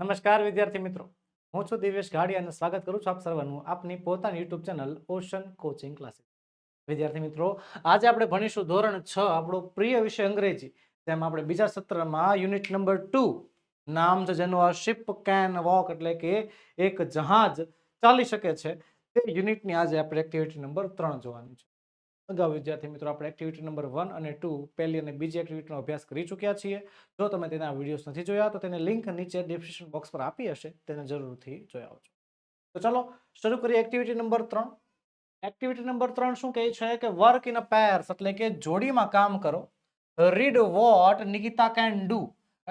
નમસ્કાર, વિદ્યાર્થી મિત્રો. હું છું દિવ્યેશ ગાડી અને સ્વાગત કરું છું આપ સર્વનું આપની પોતાની YouTube channel Ocean Coaching Classes વિદ્યાર્થી મિત્રો, આજે આપણે ભણીશું ધોરણ છ, આપણો પ્રિય વિષય અંગ્રેજી. તેમાં આપણે બીજા સત્રમાં યુનિટ નંબર ટુ નામ છે જેનું આ શિપ કેન વોક એટલે કે એક જહાજ ચાલી શકે છે. તે યુનિટની આજે આપણે એક્ટિવિટી નંબર ત્રણ જોવાની છે. અગાઉ વિદ્યાર્થી મિત્રો આપણે એક્ટિવિટી નંબર વન અને ટુ પહેલી અને બીજી એક્ટિવિટીનો અભ્યાસ કરી ચૂક્યા છીએ. જો તમે તેના વિડીયોઝ નથી જોયા, તો તેને લિંક નીચે ડિસ્ક્રિપ્શન બોક્સ પર આપી હશે. તેને જરૂરથી જોઈ આવજો. તો ચાલો, શરૂ કરીએ એક્ટિવિટી નંબર ત્રણ. એક્ટિવિટી નંબર ત્રણ શું કહે છે કે વર્ક ઇન અ પેર્સ એટલે કે જોડીમાં કામ કરો. Read what Nikita can do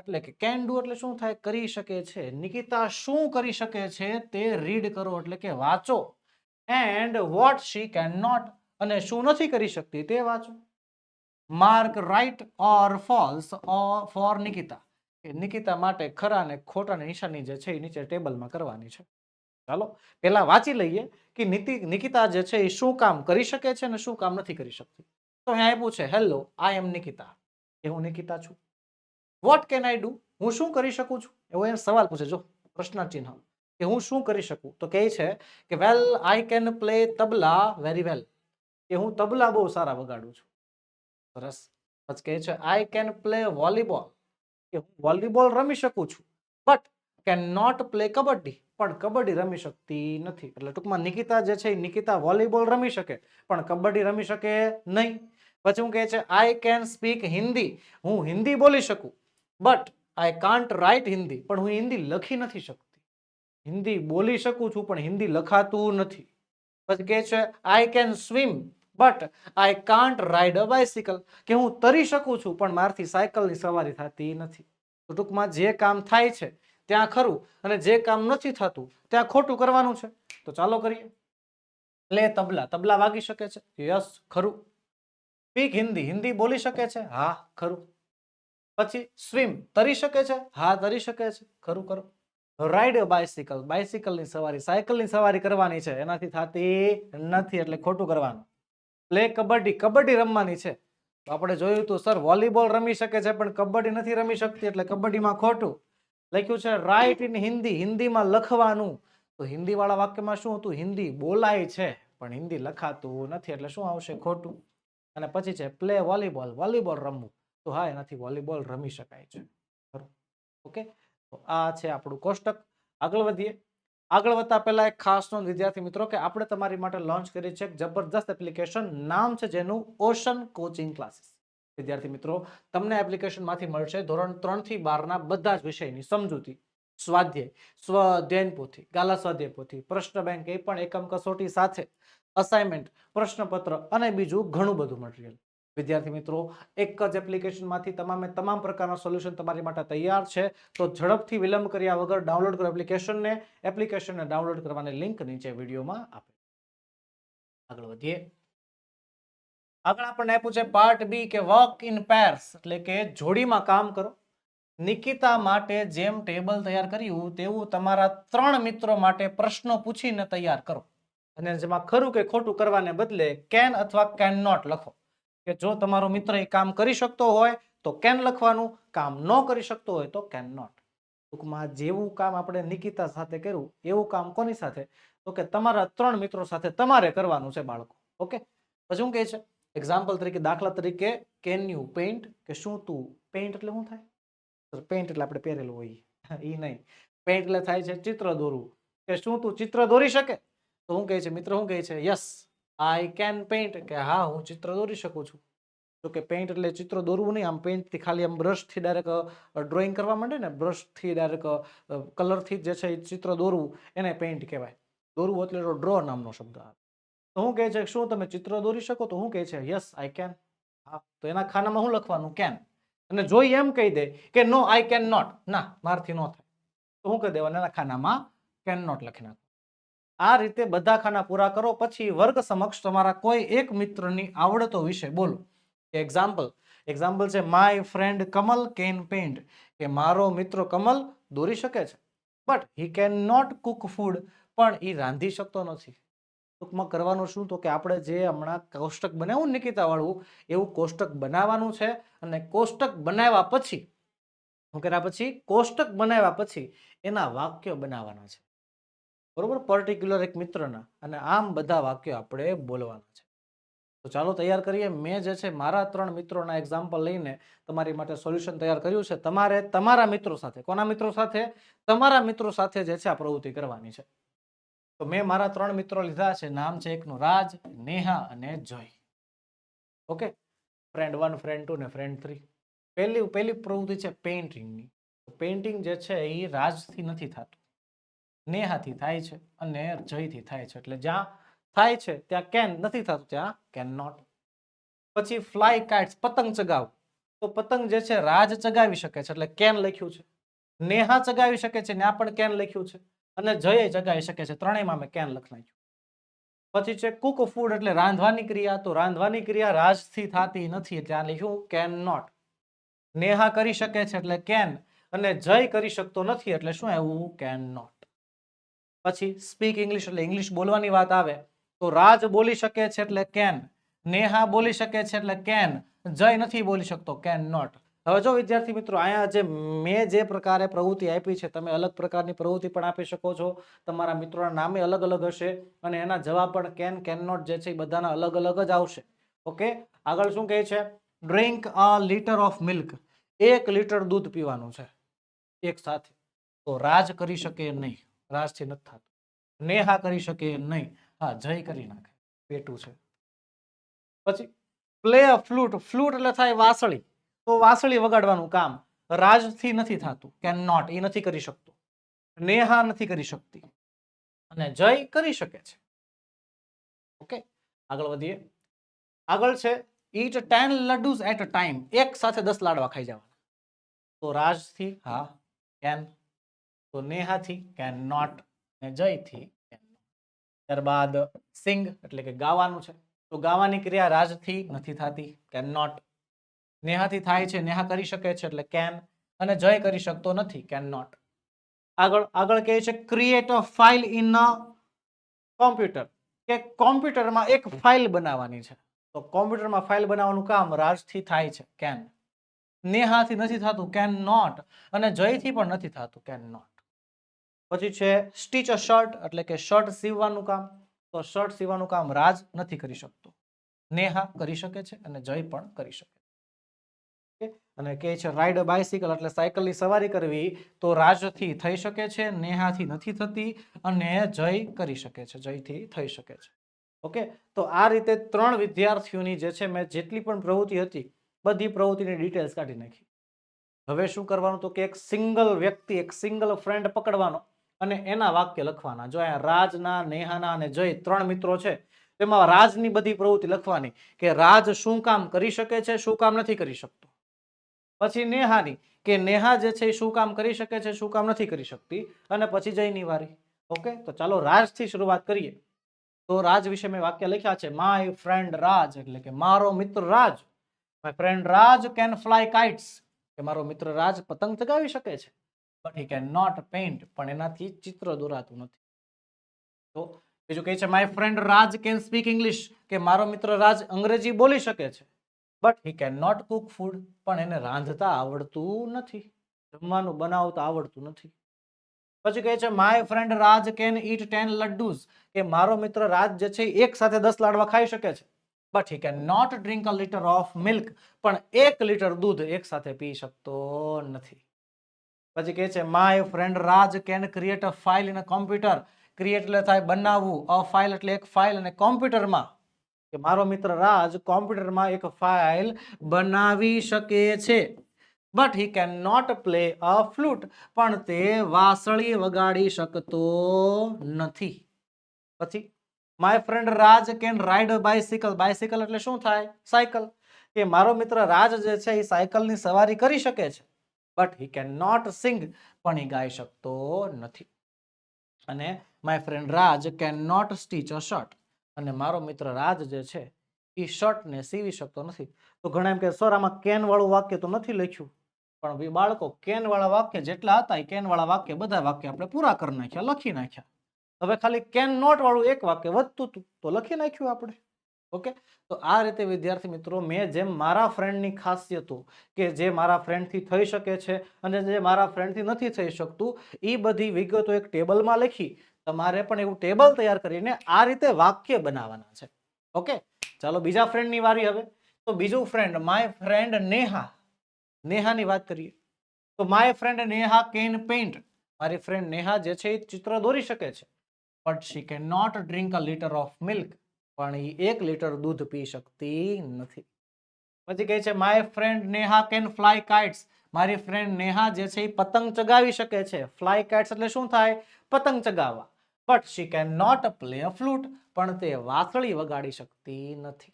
એટલે કે કેન ડુ એટલે શું થાય? કરી શકે છે. નિકિતા શું કરી શકે છે તે રીડ કરો એટલે કે વાંચો. And what she can not અને શું નથી કરી શકતી તે વાંચો. Mark right or false for Nikita. કે નિકિતા માટે ખરા અને ખોટાની નિશાની જે છે એ નીચે ટેબલમાં કરવાની છે. ચાલો, પહેલા વાંચી લઈએ કે નીતિ નિકિતા જે છે એ શું કામ કરી શકે છે અને શું કામ નથી કરી શકતી. તો અહીંયા આપ્યું છે હેલો આઈ એમ નિકિતા એ હું નિકિતા છું. વોટ કેન આઈ ડુ હું શું કરી શકું છું? એવો એ સવાલ પૂછે, જો પ્રશ્ન ચિહ્ન કે હું શું કરી શકું? તો કહે છે કે well I can play tabla very well કે હું તબલા બહુ સારા વગાડું છું. સરસ. પછી કહે છે આઈ કેન પ્લે વોલીબોલ કે હું વોલીબોલ રમી શકું છું but can not play kabaddi. પણ કબડ્ડી રમી શકતી નથી. એટલે ટૂંકમાં નિકિતા જે છે એ નિકિતા વોલીબોલ રમી શકે, પણ કબડ્ડી રમી શકે નહીં. પછી હું કહે છે આઈ કેન સ્પીક હિન્દી હું હિન્દી બોલી શકું but I can't write Hindi પણ હું હિન્દી લખી નથી શકતી. હિન્દી બોલી શકું છું, પણ હિન્દી લખાતું નથી. પછી કહે છે I can swim but I can't ride a bicycle કે હું તરી શકું છું, પણ મારથી સાયકલની સવારી થતી નથી. ટૂંકમાં જે કામ થાય છે, ત્યાં ખરું અને જે કામ નથી થતું, ત્યાં ખોટું કરવાનું છે. તો ચાલો કરીએ. પ્લે તબલા. તબલા વાગી શકે છે? યસ, ખરું. સ્પીક હિન્દી હિન્દી બોલી શકે છે? હા, ખરું. પછી સ્વિમ તરી શકે છે? હા, તરી શકે છે. ખરું ખરું. રાઈડ બાયસિકલ બાયસિકલની સવારી, સાયકલની સવારી કરવાની છે. એનાથી થતી નથી, એટલે ખોટું કરવાનું. પ્લે કબડ્ડી કબડ્ડી રમવાની છે. તો આપણે જોયું હતું સર વોલીબોલ રમી શકે છે, પણ કબડ્ડી નથી રમી શકતી, એટલે કબડ્ડીમાં ખોટું. લખ્યું છે રાઇટ ઇન હિન્દી હિન્દીમાં લખવાનું. તો હિન્દીવાળા વાક્યમાં શું હતું? હિન્દી બોલાય છે, પણ હિન્દી લખાતું નથી. એટલે શું આવશે? ખોટું. અને પછી છે પ્લે વોલીબોલ વોલીબોલ રમવું. તો હા, એનાથી વોલીબોલ રમી શકાય છે. ઓકે? તો આ છે આપણું કોષ્ટક. આગળ વધીએ. આગળ વધતા પહેલા એક ખાસ નોંધ વિદ્યાર્થી મિત્રો કે આપણે તમારી માટે લોન્ચ કરી છે એક જબરદસ્ત એપ્લિકેશન નામ છે જેનું ઓશન કોચિંગ ક્લાસીસ વિદ્યાર્થી મિત્રો, તમને એપ્લિકેશનમાંથી મળશે ધોરણ ત્રણથી બારના બધા જ વિષયની સમજૂતી, સ્વાધ્યાય, સ્વ પોથી, ગાલા સ્વાધ્યાય પોથી, પ્રશ્ન બેંક એ પણ એકમ કસોટી સાથે અસાઇનમેન્ટ પ્રશ્નપત્ર અને બીજું ઘણું બધું મટીરિયલ વિદ્યાર્થી મિત્રો, એક જ એપ્લિકેશનમાંથી તમામે તમામ પ્રકારના સોલ્યુશન તમારી માટે તૈયાર છે. તો ઝડપથી વિલંબ કર્યા વગર ડાઉનલોડ કરો એપ્લિકેશનને એપ્લિકેશનને ડાઉનલોડ કરવાની લિંક નીચે વિડીયોમાં આપે આગળ વધીએ. આગળ આપણને આપ્યું છે પાર્ટ બી કે વર્ક ઇન પેર્સ એટલે કે જોડીમાં કામ કરો. નિકિતા માટે જેમ ટેબલ તૈયાર કર્યું, તેવું તમારા ત્રણ મિત્રો માટે પ્રશ્નો પૂછીને તૈયાર કરો. અને જેમાં ખરું કે ખોટું કરવાને બદલે કેન અથવા કેન નોટ લખો. કે જો તમારો મિત્ર એ કામ કરી શકતો હોય, તો કેન લખવાનું? કામ ન કરી શકતો હોય, તો કેન નોટ ટૂંકમાં જેવું કામ આપણે નિકિતા સાથે કર્યું, એવું કામ કોની સાથે? તો કે તમારા ત્રણ મિત્રો સાથે તમારે કરવાનું છે બાળકો, ઓકે? પછી શું કહે છે? એક્ઝામ્પલ તરીકે, દાખલા તરીકે કેન યુ પેઇન્ટ કે શું તું પેઇન્ટ એટલે શું થાય? પેઇન્ટ એટલે આપણે પહેરેલું હોય. એ નહીં. પેઇન્ટ એટલે થાય છે ચિત્ર દોરવું. કે શું તું ચિત્ર દોરી શકે? તો શું કહે છે? મિત્ર શું કહે છે? યસ આઈ કેન પેઇન્ટ કે હા, હું ચિત્ર દોરી શકું છું. તો કે પેઇન્ટ એટલે ચિત્ર દોરવું નહીં, આમ પેઇન્ટથી ખાલી આમ બ્રશથી ડાયરેક્ટ ડ્રોઈંગ કરવા માંડે ને બ્રશથી ડાયરેક્ટ કલરથી જે છે એ ચિત્ર દોરવું, એને પેઇન્ટ કહેવાય. દોરવું એટલે ડ્રો નામનો શબ્દ આવે. તો શું કહે છે, શું તમે ચિત્ર દોરી શકો? તો શું કહે છે, યસ, આઈ કેન. હા, તો એના ખાનામાં શું લખવાનું? કેન. અને જોઈ એમ કહી દે કે, નો, આઈ કેન નોટ. ના, મારથી ન થાય. તો હું કહી દેવાનું, એના ખાનામાં કેન નોટ લખી નાખો. આ રીતે બધા ખાના પૂરા કરો, પછી વર્ગ સમક્ષ તમારા કોઈ એક મિત્રની આવડતો વિશે બોલો. એક્ઝામ્પલ એક્ઝામ્પલ છે my friend Kamal can paint કે, મારો મિત્ર કમલ દોરી શકે છે. But he can not cook food પણ એ રાંધી શકતો નથી. ટૂંકમાં કરવાનું શું? તો કે આપણે જે હમણાં કોષ્ટક બનાવ્યું નિકિતાવાળું, એવું કોષ્ટક બનાવવાનું છે, અને કોષ્ટક બનાવ્યા પછી, શું કર્યા પછી? કોષ્ટક બનાવ્યા પછી એના વાક્યો બનાવવાના છે. બરોબર? પર્ટિક્યુલર એક મિત્રના. અને આમ બધા વાક્યો આપણે બોલવાના છે. તો ચાલો તૈયાર કરીએ. મેં જે છે મારા ત્રણ મિત્રોના એક્ઝામ્પલ લઈને તમારી માટે સોલ્યુશન તૈયાર કર્યું છે. તમારે તમારા મિત્રો સાથે, કોના મિત્રો સાથે? તમારા મિત્રો સાથે જે છે આ પ્રવૃત્તિ કરવાની છે. તો મેં મારા ત્રણ મિત્રો લીધા છે. નામ છે એકનું રાજ, નેહા અને Jay. Okay? Friend one friend two ને ફ્રેન્ડ થ્રી પહેલી પહેલી પ્રવૃત્તિ છે પેઇન્ટિંગની પેઇન્ટિંગ જે છે એ રાજથી નથી થતું. નેહાથી થાય છે અને જયથી થાય છે. એટલે જ્યાં થાય છે, ત્યાં કેન નથી થતું, ત્યાં કેન નોટ પછી ફ્લાય કાઇટ્સ પતંગ ચગાવ. તો પતંગ જે છે, રાજ ચગાવી શકે છે. એટલે કેન લખ્યું છે. નેહા ચગાવી શકે છે ત્યાં પણ કેન લખ્યું છે. અને જય ચગાવી શકે છે. ત્રણેયમાં મેં કેન લખ નાખ્યું પછી છે કુક ફૂડ એટલે રાંધવાની ક્રિયા. તો રાંધવાની ક્રિયા રાજથી થતી નથી. ત્યાં લખ્યું કેન નોટ નેહા કરી શકે છે એટલે કેન. અને જય કરી શકતો નથી. એટલે શું આવ્યું? કેન નોટ પછી સ્પીક ઇંગ્લિશ એટલે ઇંગ્લિશ બોલવાની વાત આવે, તો રાજ બોલી શકે છે એટલે કેન નેહા બોલી શકે છે એટલે કેન જય નથી બોલી શકતો કેન નોટ હવે જો વિદ્યાર્થી મિત્રો, અહીંયા જે મેં જે પ્રકારે પ્રવૃત્તિ આપી છે, તમે અલગ પ્રકારની પ્રવૃત્તિ પણ આપી શકો છો, તમારા મિત્રોના નામે અલગ અલગ હશે, અને એના જવાબ પણ કેન કેન નોટ જે છે એ બધાના અલગ અલગ જ આવશે. ઓકે? આગળ શું કહે છે? Drink a litre of milk એક લીટર દૂધ પીવાનું છે, એક સાથે. તો રાજ કરી શકે નહીં. રાજથી નથી થતું. નેહા કરી શકે નહીં. હા, જય કરી નાખે. પેટું છે. પછી પ્લે અ ફ્લૂટ. ફ્લૂટ એટલે થાય વાસળી. તો વાસળી વગાડવાનું કામ રાજથી નથી થતું. કેન નોટ એ નથી કરી શકતો. નેહા નથી કરી શકતી. અને જય કરી શકે છે. ઓકે? આગળ વધીએ. આગળ છે eat ten laddoos at a time એક સાથે દસ લાડવા ખાઈ જવાના. તો રાજથી, હા કેન તો નેહાથી કેન નોટ ને જયથી ત્યારબાદ સિંગ એટલે કે ગાવાનું છે. તો ગાવાની ક્રિયા રાજથી નથી થતી કેન નોટ નેહાથી થાય છે, નેહા કરી શકે છે એટલે કેન અને જય કરી શકતો નથી કેન નોટ આગળ આગળ કહે છે create a file in a computer કે કોમ્પ્યુટરમાં એક ફાઇલ બનાવવાની છે. તો કોમ્પ્યુટરમાં ફાઇલ બનાવવાનું કામ રાજથી થાય છે કેન નેહાથી નથી થતું કેન નોટ અને જયથી પણ નથી થતું કેન નોટ પછી છે સ્ટીચ અ શર્ટ એટલે કે શર્ટ સીવવાનું કામ. તો શર્ટ સીવવાનું કામ રાજ નથી કરી શકતો. નેહા કરી શકે છે અને જય પણ કરી શકે અને કહે છે રાઈડ અ બાઇસિકલ એટલે સાયકલની સવારી કરવી તો રાજથી થઈ શકે છે, નેહાથી નથી થતી અને જય કરી શકે છે, જયથી થઈ શકે છે. ઓકે? તો આ રીતે ત્રણ વિદ્યાર્થીઓની જે છે મેં જેટલી પણ પ્રવૃત્તિ હતી, બધી પ્રવૃત્તિની ડિટેલ્સ કાઢી નાખી. હવે શું કરવાનું તો કે એક સિંગલ વ્યક્તિ, એક સિંગલ ફ્રેન્ડ પકડવાનો. અને એના વાક્ય લખવાના. જો અહીંયા રાજના, નેહાના અને જય ત્રણ મિત્રો છે તેમાં રાજની બધી પ્રવૃત્તિ લખવાની કે રાજ શું કામ કરી શકે છે, શું કામ નથી કરી શકતો. પછી નેહાની કે નેહા જે છે એ શું કામ કરી શકે છે, શું કામ નથી કરી શકતી. અને પછી જયની વારી ઓકે તો ચાલો રાજથી શરૂઆત કરીએ. તો રાજ વિશે મેં વાક્ય લખ્યા છે માય ફ્રેન્ડ રાજ એટલે કે મારો મિત્ર Raj my friend Raj can fly kites કે મારો મિત્ર રાજ પતંગ ચગાવી શકે છે but he can not paint પણ એનાથી ચિત્ર દોરાતું નથી. તો બીજું કહે છે my friend Raj can speak English કે મારો મિત્ર રાજ અંગ્રેજી બોલી શકે છે. But he can not cook food પણ એને રાંધતા આવડતું નથી. જમવાનું બનાવતા આવડતું નથી. પછી કહે છે my friend Raj can eat ten laddoos કે મારો મિત્ર રાજ જે છે એક સાથે દસ લાડવા ખાઈ શકે છે. But he can not drink a litre of milk પણ એક લીટર દૂધ એક સાથે પી શકતો નથી. પછી કહે છે my friend Raj can create a file in a computer create એટલે થાય બનાવવું. અ ફાઇલ એટલે એક ફાઇલ અને કોમ્પ્યુટરમાં કે મારો મિત્ર રાજ કોમ્પ્યુટરમાં એક ફાઇલ બનાવી શકે છે. But he can not play a flute પણ તે વાસળી વગાડી શકતો નથી. પછી my friend Raj can ride bicycle bicycle એટલે શું થાય? સાયકલ કે મારો મિત્ર રાજ જે છે, એ સાયકલની સવારી કરી શકે છે. But he can not sing પણ એ ગાઈ શકતો નથી. અને my friend Raj can not stitch a shirt અને મારો મિત્ર રાજ જે છે, એ શર્ટને સીવી શકતો નથી. તો ઘણા એમ કે સર આમાં કેન વાક્ય તો નથી લખ્યું. પણ બી બાળકો કેન વાળા વાક્ય જેટલા હતા એ કેન વાળા વાક્ય બધા વાક્ય આપણે પૂરા કરી નાખ્યા, લખી નાખ્યા. હવે ખાલી કેન નોટ વાળું એક વાક્ય વધતું હતું, તો લખી નાખ્યું આપણે. ઓકે? તો આ રીતે, વિદ્યાર્થી મિત્રો, મેં જેમ મારા ફ્રેન્ડની ખાસિયતો કે જે મારા ફ્રેન્ડથી થઈ શકે છે અને જે મારા ફ્રેન્ડથી નથી થઈ શકતું એ બધી વિગતો એક ટેબલમાં લખી તમારે પણ એવું ટેબલ તૈયાર કરીને આ રીતે વાક્ય બનાવવાના છે. ઓકે? ચાલો બીજા ફ્રેન્ડની વારી હવે. તો બીજું ફ્રેન્ડ માય ફ્રેન્ડ નેહા. નેહાની વાત કરીએ. તો my friend Neha can paint મારી ફ્રેન્ડ નેહા જે છે એ ચિત્ર દોરી શકે છે. But she can not drink a litre of milk પણ એ એક લીટર દૂધ પી શકતી નથી. પછી કહે છે, my friend Neha can fly kites. મારી ફ્રેન્ડ નેહા જે છે એ પતંગ ચગાવી શકે છે. ફ્લાય કાઇટ્સ એટલે શું થાય? પતંગ ચગાવવા. But she can not play a flute, પણ તે વાસળી વગાડી શકતી નથી.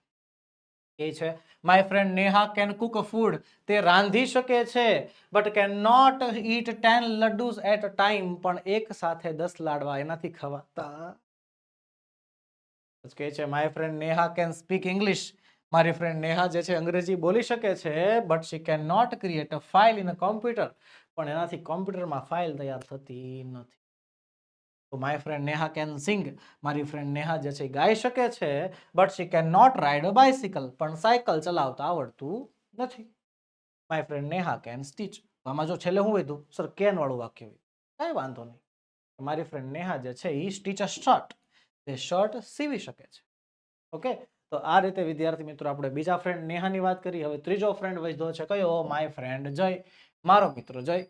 એ છે, my friend Neha can cook food. તે રાંધી શકે છે, but can not eat ten laddoos at time, પણ એક સાથે દસ લાડવા એનાથી ખવાતા કહે છે my friend Neha can speak English મારી ફ્રેન્ડ નેહા જે છે, અંગ્રેજી બોલી શકે છે but she can not create a file in a computer પણ એનાથી કોમ્પ્યુટરમાં ફાઇલ તૈયાર થતી નથી. તો my friend Neha can sing મારી ફ્રેન્ડ નેહા જે છે ગાઈ શકે છે but she can not ride a bicycle પણ સાયકલ ચલાવતા આવડતું નથી. My friend Neha can stitch આમાં જો છેલ્લે હું વધ્યું સર કેન વાળું વાક્ય હોય કાંઈ વાંધો નહીં. મારી ફ્રેન્ડ નેહા જે છે એ સ્ટીચ અ શર્ટ તે શર્ટ સીવી શકે છે. ઓકે? તો આ રીતે, વિદ્યાર્થી મિત્રો, આપણે બીજા ફ્રેન્ડ નેહાની વાત કરી. હવે ત્રીજો ફ્રેન્ડ વૈધો છે. કયો? માય ફ્રેન્ડ જય. મારો મિત્ર જય.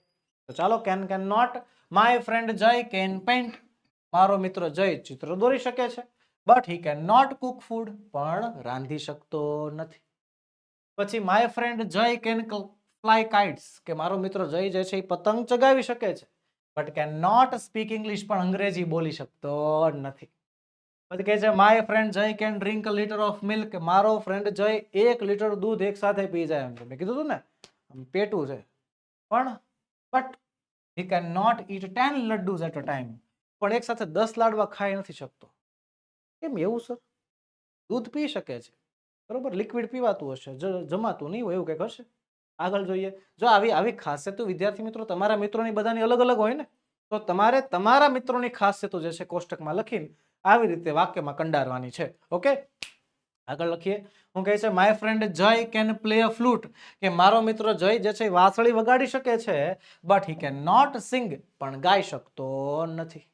તો ચાલો can can not my friend Jay can paint મારો મિત્ર જય ચિત્ર દોરી શકે છે. But he can not cook food પણ રાંધી શકતો નથી. પછી my friend Jay can fly kites કે મારો મિત્ર જય જે છે, એ પતંગ ચગાવી શકે છે. But can not speak English પણ અંગ્રેજી બોલી શકતો નથી. પછી કહે છે my friend Jay can drink litre of milk મારો ફ્રેન્ડ જય એક લીટર દૂધ એક સાથે પી જાય. એમ મેં કીધું હતું ને પેટું છે. પણ but he can not eat ten laddoos at a time પણ એક સાથે દસ લાડવા ખાઈ નથી શકતો. કેમ એવું સર દૂધ પી શકે છે. બરોબર? લિક્વિડ પીવાતું હશે. જમાતું નહીં હોય એવું કંઈક હશે? આગળ જોઈએ. જો આવી આવી ખાસિયતો વિદ્યાર્થી મિત્રો, તમારા મિત્રોની બધાની અલગ અલગ હોય ને, તો તમારે તમારા મિત્રોની ખાસિયતો જે છે કોષ્ટકમાં લખીને આવી રીતે વાક્યમાં કંડારવાની છે. ઓકે આગળ લખીએ. હું કહે છે my friend Jay can play a flute કે મારો મિત્ર જય જે છે વાંસળી વગાડી શકે છે but he can not sing પણ ગાઈ શકતો નથી.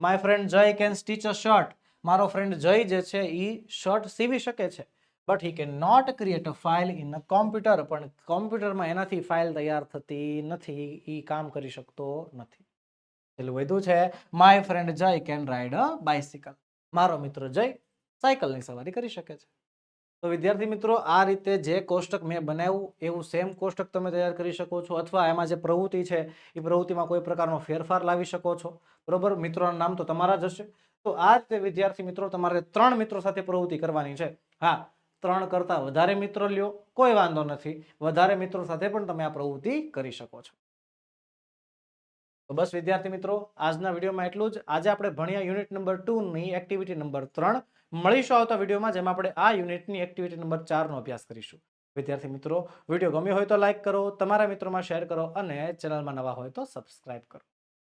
My friend Jay can stitch a shirt મારો ફ્રેન્ડ જય જે છે એ શર્ટ સીવી શકે છે but he can not create a file in a computer પણ કોમ્પ્યુટરમાં એનાથી ફાઇલ તૈયાર થતી નથી એ કામ કરી શકતો નથી. પેલું વધ્યું છે. My friend Jay can ride a bicycle મારો મિત્ર જય સાયકલની સવારી કરી શકે છે. તો વિદ્યાર્થી મિત્રો, આ રીતે જે કોષ્ટક મેં બનાવ્યું એવું સેમ કોષ્ટક તમે તૈયાર કરી શકો છો અથવા એમાં જે પ્રવૃત્તિ છે, એ પ્રવૃત્તિમાં કોઈ પ્રકારનો ફેરફાર લાવી શકો છો. બરોબર? મિત્રોના નામ તો તમારા જ હશે. તો આ રીતે વિદ્યાર્થી મિત્રો, તમારે ત્રણ મિત્રો સાથે પ્રવૃત્તિ કરવાની છે. હા, ત્રણ કરતાં વધારે મિત્રો લ્યો, કોઈ વાંધો નથી. વધારે મિત્રો સાથે પણ તમે આ પ્રવૃત્તિ કરી શકો છો. તો બસ, વિદ્યાર્થી મિત્રો, આજના વિડીયોમાં એટલું જ. આજે આપણે ભણ્યા યુનિટ નંબર ટુ ની એક્ટિવિટી નંબર ત્રણ મળીશું આવતા વિડીયોમાં, જેમાં આપણે આ યુનિટની એક્ટિવિટી નંબર ચારનો અભ્યાસ કરીશું. વિદ્યાર્થી મિત્રો, વીડિયો ગમ્યો હોય તો લાઇક કરો, તમારા મિત્રોમાં શેર કરો અને ચેનલમાં નવા હોય તો સબસ્ક્રાઇબ કરો.